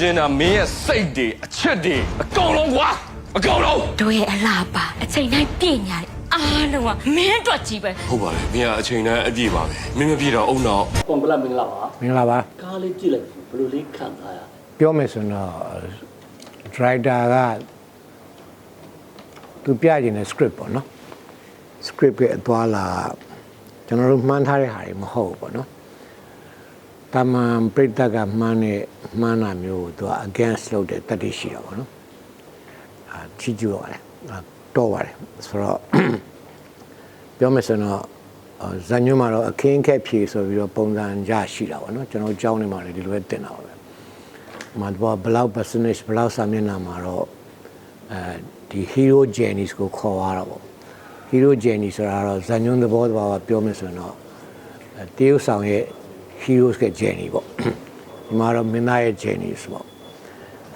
ချင်တာမင်းရဲ့စိတ်တွေအချက်တွေအကုန်လုံးကွာအကုန်လုံးတို့ရဲ့အလားပါအချိန်တိုင်းပြည့်ညာတယ်အားလုံးကမင်းအတွက်ကြီးပဲဟုတ်ပါလေမင်းကအချိန်တိုင်းအပြည့်ပါပဲမင်းမပြည့်တော့အုံနောက်ကွန်ပလက်မင်္ဂလာပါမင်္ဂလာပါကားလေးကြည့်လိုက်ဘယ်လိုလေးခံထားရလဲပြောမယ်ဆိုတော့ writer ကသူပြခြင်းတဲ့ script ပေါ့နော် script ရဲ့အသွားလာကျွန်တော်တို့မှန်းထားတဲ့ဟာတွေမဟုတ်ဘူးပေါ့နော် တာမန်ပြိတ္တကမှန်းတဲ့မှန်းတာမျိုးကိုသူက against လုပ်တဲ့တတိရှိတာပေါ့နော်အာချီကျူရတယ်အာတော့ပါတယ်ဆိုတော့ပြောမယ်ဆိုတော့အာဇာညွန့်မှာတော့အခင်းခက်ဖြေဆိုပြီးတော့ပုံစံကြရှိတာပေါ့နော်ကျွန်တော်ကြောင်းနေမှာလည်းဒီလိုပဲတင်တာပါပဲမှာတော့ဘလောက် percentage ဘလောက်စာမျက်နှာမှာတော့အဲဒီ hero journeys ကိုခေါ်ရတာပေါ့ hero journey ဆိုတာတော့ဇာညွန်းသဘောတဘာဝပြောမယ်ဆိုရင်တော့အဲတရုတ်ဆောင်ရဲ့ heroes ရဲ့ journey ပေါ့ဒီမှာတော့မင်းသားရဲ့ journey ဆိုပေါ့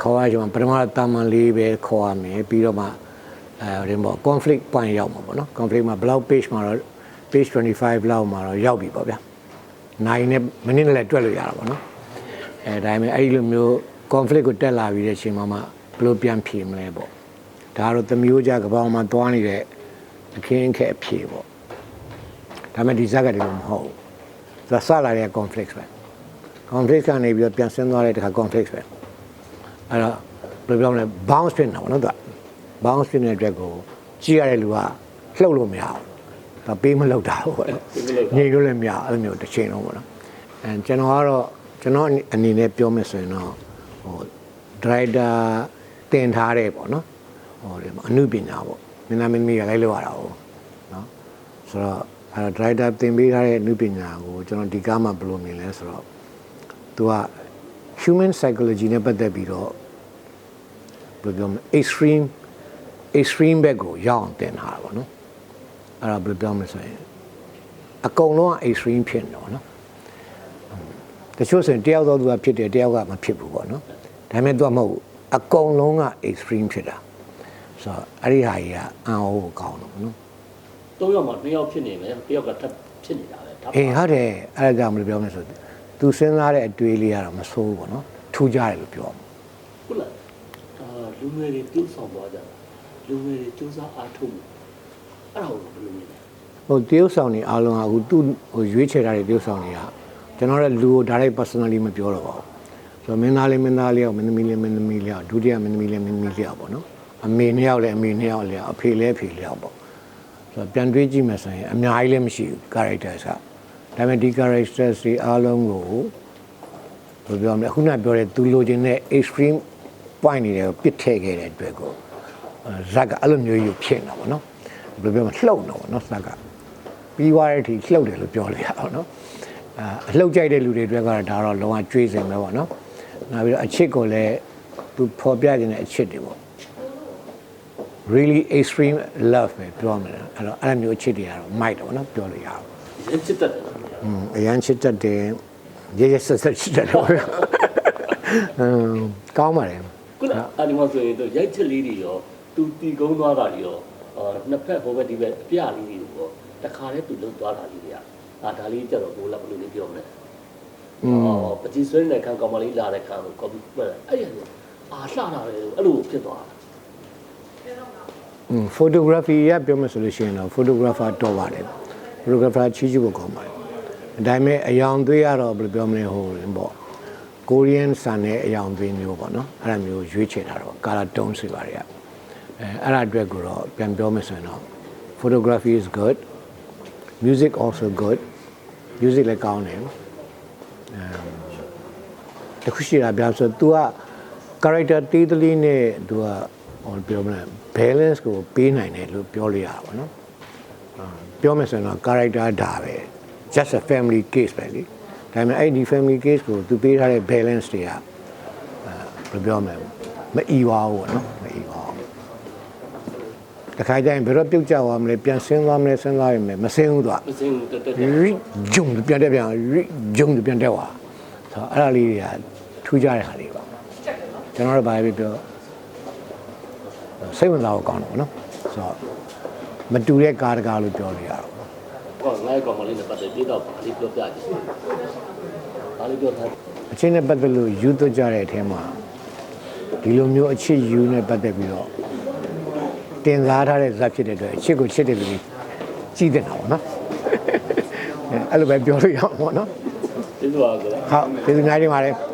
ခေါ်ရကြမှာပထမတာမန်လေးပဲခေါ်ရမယ်ပြီးတော့မှအဲဒီပေါ့ conflict point ရောက်မှာပေါ့နော် conflict မှာဘလောက် page မှာတော့ page 25လောက်မှာတော့ရောက်ပြီပေါ့ဗျာနိုင်နဲ့မိနစ်နဲ့လည်းတွက်လို့ရတာပေါ့နော်အဲဒါပေမဲ့အဲ့ဒီလိုမျိုး conflict ကိုတက်လာပြီးတဲ့အချိန်မှာမှဘယ်လိုပြန်ဖြေမလဲပေါ့ဒါကတော့သမျိုးကြကပောင်မှာတွားနေတဲ့အခင်းအခက်အဖြေပေါ့ဒါပေမဲ့ဒီဇက်ကတည်းကမဟုတ်ဘူး သူကစလာတဲ့ conflict ပဲ conflict ကနေပြီးတော့ပြန်ဆင်းသွားတဲ့တခါ conflict ပဲအဲ့တော့ဘယ်လိုပြောမလဲ bounce ဖြစ်နေတာပေါ့နော်သူက bounce ဖြစ်နေတဲ့အတွက်ကိုကြည့်ရတဲ့လူကလှုပ်လို့မရဘူးဒါပေးမလောက်တာပေါ့နော်ညင်လို့လည်းမရအဲ့လိုမျိုးတစ်ချိန်လုံးပေါ့နော်အဲကျွန်တော်ကတော့ကျွန်တော်အနေနဲ့ပြောမယ်ဆိုရင်တော့ဟို driver တင်ထားတဲ့ပေါ့နော်ဟိုဒီမှာအမှုပညာပေါ့မင်းသားမင်းသမီးကလိုက်လို့ရတာဟုတ်နော်ဆိုတော့ အဲ့တော့ driver တင်ပေးထားတဲ့အမှုပညာကိုကျွန်တော်ဒီကားမှာဘယ်လိုမြင်လဲဆိုတော့သူက human psychology နဲ့ပတ်သက်ပြီးတော့ဘယ်လိုပြောမလဲ extreme extreme ဘက်ကိုရောက်အောင်တင်ထားတာပေါ့နော်အဲ့ဒါဘယ်လိုပြောမလဲဆိုရင်အကုန်လုံးက extreme ဖြစ်နေတော့နော်တချို့ဆိုရင်တယောက်တော့သူကဖြစ်တယ်တယောက်ကမဖြစ်ဘူးပေါ့နော်ဒါပေမဲ့သူကမဟုတ်ဘူးအကုန်လုံးက extreme ဖြစ်တာဆိုတော့အဲ့ဒီဟာကြီးကအံ့ဩဖို့ကောင်းတော့နော် သုံးယောက်မှနှစ်ယောက်ဖြစ်နေမယ်တယောက်ကထပ်ဖြစ်နေတာပဲထပ်အေးဟုတ်တယ်အဲ့ဒါကြောင့်မလို့ပြောမလဲဆိုသူစဉ်းစားတဲ့အတွေးလေးကတော့မဆိုးဘူးပေါ့နော်ထူးကြတယ်လို့ပြောမှာဟုတ်လားအာလူငယ်တွေပြုဆောင်သွားကြတာလူငယ်တွေစူးစမ်းအားထုတ်မှုအဲ့ဒါကိုဘယ်လိုမြင်လဲဟိုတရုတ်ဆောင်နေအားလုံးကအခုသူ့ဟိုရွေးချယ်ထားတဲ့တရုတ်ဆောင်တွေကကျွန်တော်ရဲ့လူကို direct personally မပြောတော့ပါဘူးဆိုတော့မင်းသားလေးမင်းသားလေးရောမင်းသမီးလေးမင်းသမီးလေးရောဒုတိယမင်းသမီးလေးမင်းသမီးလေးရောပေါ့နော်အမေနှစ်ယောက်လည်းအမေနှစ်ယောက်လည်းအဖေလည်းအဖေလည်းရောပေါ့ ဆိုတော့ပြန်တွေးကြည့်မယ်ဆိုရင်အများကြီးလည်းမရှိဘူး characters ကဒါပေမဲ့ဒီ characters တွေအားလုံးကိုဘယ်လိုပြောမလဲခုနပြောတဲ့သူလိုချင်တဲ့ extreme point တွေကိုပစ်ထည့်ခဲ့တဲ့အတွက်ကိုအဲဇက်ကအဲ့လိုမျိုးကြီးဖြစ်နေတာပေါ့နော်ဘယ်လိုပြောမလဲလှုပ်နေပေါ့နော်ဇက်ကပြီးသွားတဲ့အထိလှုပ်တယ်လို့ပြောလို့ရအောင်နော်အာအလှုပ်ကြိုက်တဲ့လူတွေအတွက်ကတော့ဒါတော့လုံးဝကြွေးစင်ပဲပေါ့နော်နောက်ပြီးတော့အချစ်ကိုလည်းသူဖော်ပြခြင်းတဲ့အချစ်တွေပေါ့ really extreme love ပဲပြောမယ်အဲ့တော့အဲ့လိုမျိုးအချစ်တွေကတော့မိုက်တယ်ပေါ့နော်ပြောလို့ရအောင်ရင်းချစ်တတ်တယ်နော်อืมအရန်ချစ်တတ်တယ်ရရဆက်ဆက်ချစ်တတ်တယ်ပေါ့အမ်ကောင်းပါတယ်ခုနအနီမဆိုရင်တော့ရိုက်ချက်လေးတွေရောသူတီကုန်းသွားတာတွေရောအာနှစ်ဖက်ဟိုဘက်ဒီဘက်အပြလေးတွေရောတခါတည်းသူလုံသွားတာလေးတွေကအာဒါလေးကြတော့ကိုယ်လည်းဘယ်လိုလေးပြောမလဲအော်ပကြီးဆွဲနေတဲ့ခံကောင်မလေးလာတဲ့ခံကိုကော်ပီပတ်အဲ့ရအာလှတာလေအဲ့လိုဖြစ်သွားတာ อืม photography ရပြောမှဆိုလို့ရှိရင်တော့ photographer တော့ပါတယ် photographer ချီးကျူးဖို့ကောင်းပါတယ်ဒါပေမဲ့အယောင်သွေးရတော့ဘယ်လိုပြောမလဲဟိုပေါ့ Korean ဆန်တဲ့အယောင်သွေးမျိုးပေါ့နော်အဲ့ဒါမျိုးရွေးချယ်တာတော့ color tones တွေပါတယ်အဲအဲ့ဒါအတွက်ကိုတော့ပြန်ပြောမယ်ဆိုရင်တော့ photography is good music also good music လည်းကောင်းတယ်တခုရှိတာဗျာဆို तू က character တေးသလေးနဲ့ तू က ဟောပြောမလဲ balance ကိုပေးနိုင်တယ်လို့ပြောလို့ရတာပေါ့နော်အာပြောမယ်ဆိုရင်တော့ character ဒါပဲ just a family case ပဲလေဒါပေမဲ့အဲ့ဒီ family case ကို तू ပေးထားတဲ့ balance တွေကအာဘယ်လိုပြောမလဲမအီပါဘူးပေါ့နော်မအီပါဘူးတခါကျရင်ဘယ်တော့ပြုတ်ကြသွားမလဲပြန်ဆင်းသွားမလဲစဉ်းစားရမယ်မဆင်းဘူးသူကမစင်းတက်တက်ရိဂျုံပြန်တက်ပြန်ရိဂျုံပြန်တက်သွားဆိုတော့အဲ့ဒါလေးတွေကထူးကြတဲ့ဟာလေးပါကျွန်တော်တို့ဘာပဲပြော စိတ်ဝင်စားဖို့ကောင်းတယ်ဗောနော်ဆိုတော့မတူတဲ့ကားတကားလို့ပြောလို့ရတော့ဟောငါ့ကောင်မလေးနဲ့ပတ်သက်ပြီးတော့ဗာလေးပြောပြကြည့်ဗာလေးပြောထားအချင်းနဲ့ပတ်သက်လို့ယူသွကြတဲ့အထဲမှာဒီလိုမျိုးအချစ်ယူနဲ့ပတ်သက်ပြီးတော့တင်စားထားတဲ့ဇာတ်ဖြစ်တဲ့အတွက်အချစ်ကိုချစ်တယ်လို့ကြီးတဲ့တာပေါ့နော်အဲ့လိုပဲပြောလို့ရအောင်ပေါ့နော်ကျေးဇူးပါကွာဟုတ်ကျေးဇူးများတင်ပါတယ်